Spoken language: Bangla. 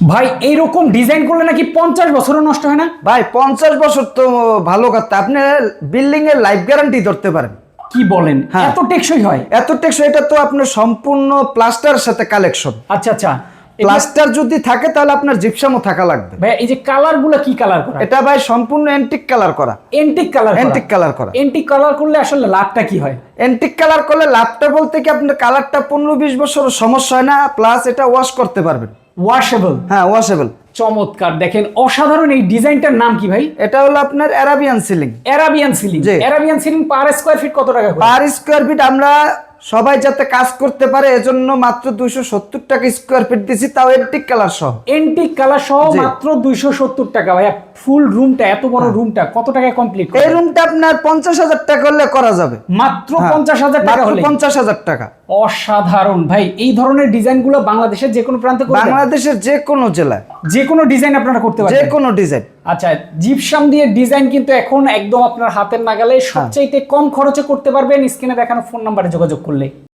ভাই এইরকম ডিজাইন করলে নাকি পঞ্চাশ বছরও নষ্ট হয় না? ভাই পঞ্চাশ বছর তো ভালো কথা। আপনি বিল্ডিং এর লাইফ গ্যারান্টি ধরতে পারেন। কি বলেন? হ্যাঁ। এত টেকসই হয়? এত টেকসই এটা তো আপনার সম্পূর্ণ প্লাস্টারের সাথে কালেকশন আচ্ছা আচ্ছা। প্লাস্টার যদি থাকে তাহলে আপনার জিপসামও থাকা লাগবে। ভাই এই যে কালারগুলা কি কালার করা? এটা ভাই সম্পূর্ণ এন্টিক কালার করা। এন্টিক কালার এন্টিক কালার করা। এন্টিক কালার করলে আসলে লাভটা কি হয়? এন্টিক কালার করলে লাভটা বলতে কি আপনার কালারটা পনেরো বিশ বছর সমস্যা হয় না? প্লাস এটা ওয়াশ করতে পারবেন। ওয়াশেবল হ্যাঁ ওয়াশেবল চমৎকার। দেখেন অসাধারণ এই ডিজাইনটার নাম কি ভাই? এটা হলো আপনার Arabian ceiling Arabian ceiling. Arabian ceiling per square feet কত টাকা পার স্কোয়ার ফিট আমরা সবাই যাতে কাজ করতে পারে এজন্য মাত্র দুইশো সত্তর টাকা স্কোয়ার ফিট দিছি তাও এন্টিক কালার সহ। এন্টিক কালার সহ মাত্র দুইশো সত্তর টাকা ভাইয়া। ফুল রুমটা এত বড় রুমটা কত টাকায় কমপ্লিট এই রুমটা আপনার পঞ্চাশ হাজার টাকা হলে করা যাবে। মাত্র হ্যাঁ, পঞ্চাশ হাজার টাকা হলে পঞ্চাশ হাজার টাকা। অসাধারণ। ভাই এই ধরনের ডিজাইনগুলো বাংলাদেশের যে কোনো প্রান্তে বাংলাদেশের যে কোনো জেলায়। যে কোনো ডিজাইন আপনারা করতে পারেন যে কোনো ডিজাইন। আচ্ছা জিপসাম দিয়ে ডিজাইন কিন্তু এখন একদম আপনার হাতের নাগালে সবচাইতে কম খরচে করতে পারবেন। স্ক্রিনে দেখানো ফোন নাম্বারে যোগাযোগ করলে।